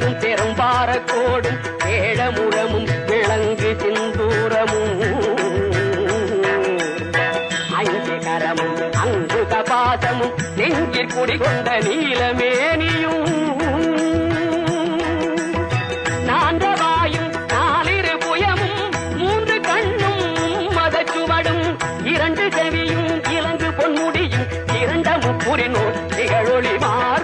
பெரும் பெரும் பாரக்கோடும் கோடும் வேழமுழமும் விளங்கு சிந்தூரமும். ஐந்து கரமும் அங்கு கபாசமும் நெஞ்சில் குடிகொண்ட நீலமேனியும். நான்றவாயும் நாலிரு புயமும் மூன்று கண்ணும் மதச்சுவடும் இரண்டு செவியும் இலங்கு பொன்முடியும் இரண்டமும் முப்புரினோ திகழொளி மாறும்